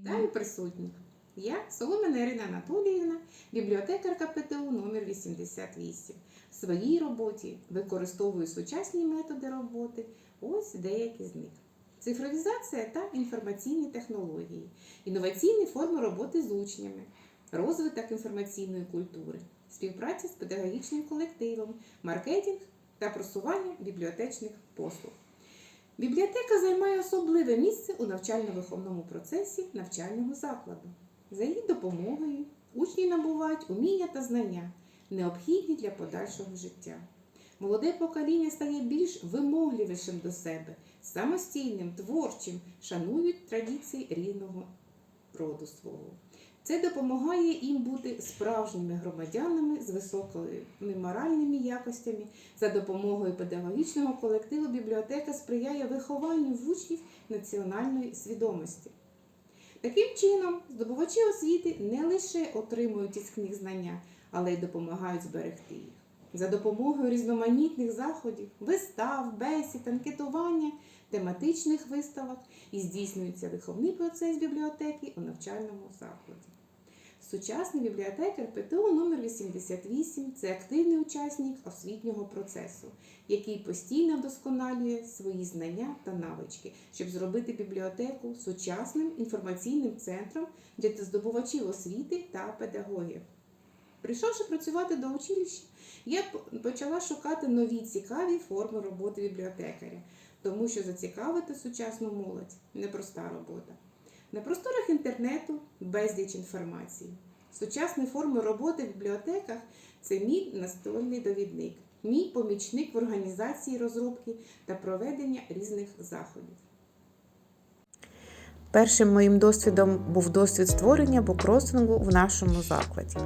Вітаю присутніх! Я Соломина Ірина Анатоліївна, бібліотекарка ПТУ номер 88. В своїй роботі використовую сучасні методи роботи. Ось деякі з них: цифровізація та інформаційні технології, інноваційні форми роботи з учнями, розвиток інформаційної культури, співпраця з педагогічним колективом, маркетинг та просування бібліотечних послуг. Бібліотека займає особливе місце у навчально-виховному процесі навчального закладу. За її допомогою учні набувають уміння та знання, необхідні для подальшого життя. Молоде покоління стає більш вимогливішим до себе, самостійним, творчим, шанують традиції рідного роду свого. Це допомагає їм бути справжніми громадянами з високими моральними якостями. За допомогою педагогічного колективу бібліотека сприяє вихованню в учнів національної свідомості. Таким чином, здобувачі освіти не лише отримують із книг знання, але й допомагають зберегти їх. За допомогою різноманітних заходів, вистав, бесід, анкетування, тематичних виставок і здійснюється виховний процес бібліотеки у навчальному закладі. Сучасний бібліотекар ПТУ номер 88 це активний учасник освітнього процесу, який постійно вдосконалює свої знання та навички, щоб зробити бібліотеку сучасним інформаційним центром для здобувачів освіти та педагогів. Прийшовши працювати до училища, я почала шукати нові цікаві форми роботи бібліотекаря, тому що зацікавити сучасну молодь непроста робота. На просторах інтернету безліч інформації. Сучасні форми роботи в бібліотеках це мій настольний довідник, мій помічник в організації розробки та проведення різних заходів. Першим моїм досвідом був досвід створення букросингу в нашому закладі.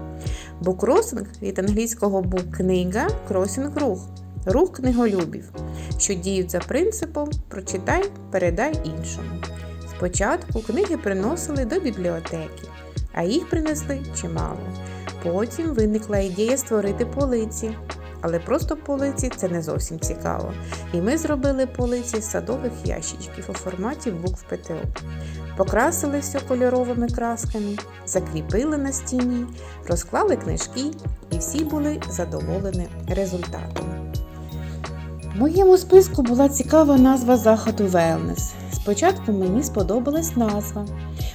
Букросинг від англійського бук книга, кросінг рух, рух книголюбів, що діють за принципом прочитай, передай іншому. Спочатку книги приносили до бібліотеки, а їх принесли чимало. Потім виникла ідея створити полиці. Але просто полиці це не зовсім цікаво. І ми зробили полиці з садових ящичків у форматі букв ПТО. Покрасили все кольоровими красками, закріпили на стіні, розклали книжки і всі були задоволені результатом. В моєму списку була цікава назва заходу Wellness. Спочатку мені сподобалась назва,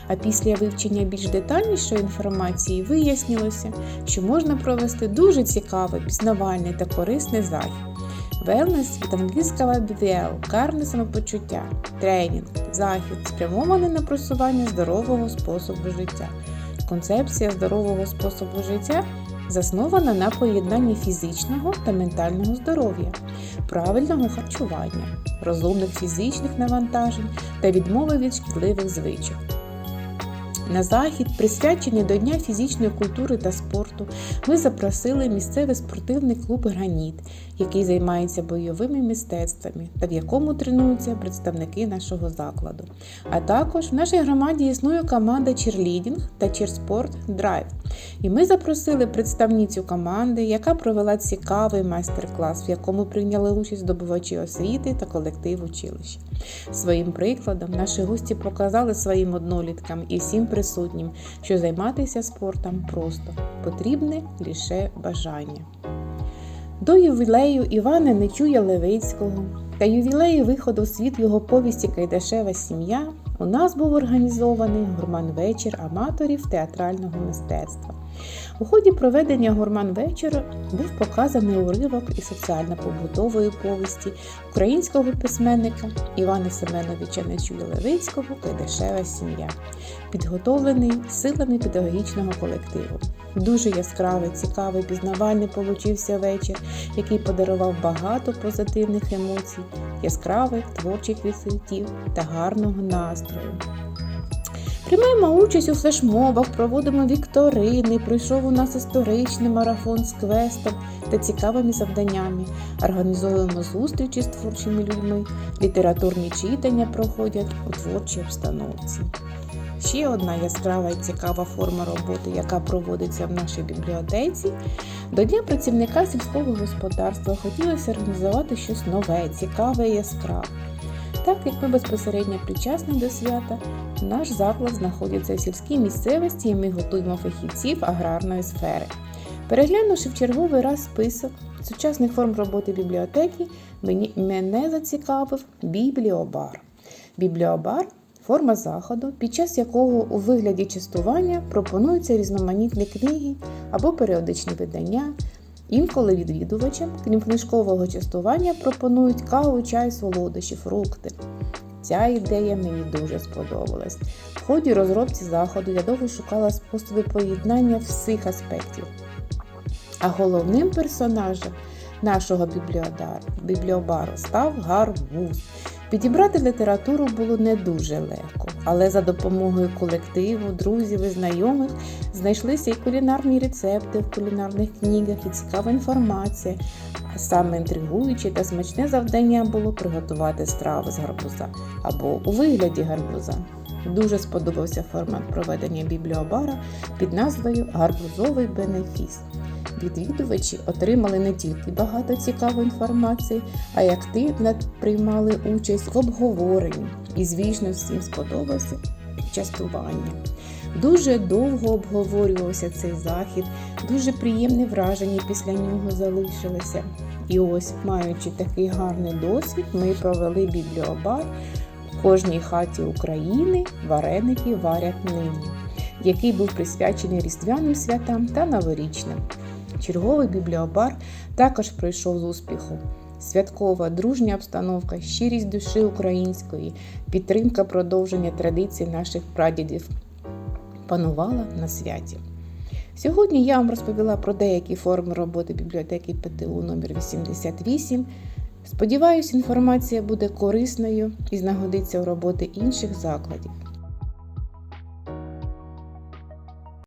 а після вивчення більш детальнішої інформації вияснилося, що можна провести дуже цікавий, пізнавальний та корисний захід. Wellness від англійського BVL – карне самопочуття, тренінг, захід, спрямований на просування здорового способу життя. Концепція здорового способу життя заснована на поєднанні фізичного та ментального здоров'я, правильного харчування, розумних фізичних навантажень та відмови від шкідливих звичок. На захід, присвячений до Дня фізичної культури та спорту, ми запросили місцевий спортивний клуб Граніт, який займається бойовими мистецтвами та в якому тренуються представники нашого закладу. А також в нашій громаді існує команда Черлідінг та Чірспорт Драйв. І ми запросили представницю команди, яка провела цікавий майстер-клас, в якому прийняли участь здобувачі освіти та колектив училища. Своїм прикладом наші гості показали своїм одноліткам і всім присутнім, що займатися спортом просто потрібне лише бажання. До ювілею Івана Нечуя Левицького та ювілею виходу в світ його повісті Кайдашева сім'я у нас був організований гурман-вечір аматорів театрального мистецтва. У ході проведення гурман-вечора був показаний уривок із соціально-побутової повісті українського письменника Івана Семеновича Нечуя Левицького Кайдашева сім'я, підготовлений силами педагогічного колективу. Дуже яскравий, цікавий, пізнавальний получився вечір, який подарував багато позитивних емоцій, яскравих творчих відчуттів та гарного настрою. Приймаємо участь у флешмобах, проводимо вікторини, пройшов у нас історичний марафон з квестом та цікавими завданнями. Організовуємо зустрічі з творчими людьми, літературні читання проходять у творчій обстановці. Ще одна яскрава і цікава форма роботи, яка проводиться в нашій бібліотеці. До Дня працівника сільського господарства хотілося організувати щось нове, цікаве і яскраве. Так як ми безпосередньо причасні до свята, наш заклад знаходиться в сільській місцевості і ми готуємо фахівців аграрної сфери. Переглянувши в черговий раз список сучасних форм роботи бібліотеки, мене зацікавив бібліобар. Бібліобар форма заходу, під час якого у вигляді частування пропонуються різноманітні книги або періодичні видання. Інколи відвідувачам, крім книжкового частування, пропонують каву, чай, солодощі, фрукти. Ця ідея мені дуже сподобалась. В ході розробці заходу я довго шукала способи поєднання всіх аспектів. А головним персонажем нашого бібліобару став гарбуз. Підібрати літературу було не дуже легко, але за допомогою колективу, друзів і знайомих знайшлися і кулінарні рецепти в кулінарних книгах, і цікава інформація. А саме інтригуюче та смачне завдання було приготувати страву з гарбуза або у вигляді гарбуза. Дуже сподобався формат проведення бібліобара під назвою Гарбузовий бенефіс. Відвідувачі отримали не тільки багато цікавої інформації, а й активно приймали участь в обговоренні. І, звісно, всім сподобався частування. Дуже довго обговорювався цей захід, дуже приємне враження після нього залишилося. І ось, маючи такий гарний досвід, ми провели бібліобар кожній хаті України вареники варять нині, який був присвячений різдвяним святам та новорічним. Черговий бібліобар також пройшов з успіхом. Святкова, дружня обстановка, щирість душі української, підтримка продовження традицій наших прадідів панувала на святі. Сьогодні я вам розповіла про деякі форми роботи бібліотеки ПТУ номер 88. Сподіваюсь, інформація буде корисною і знагодиться у роботи інших закладів.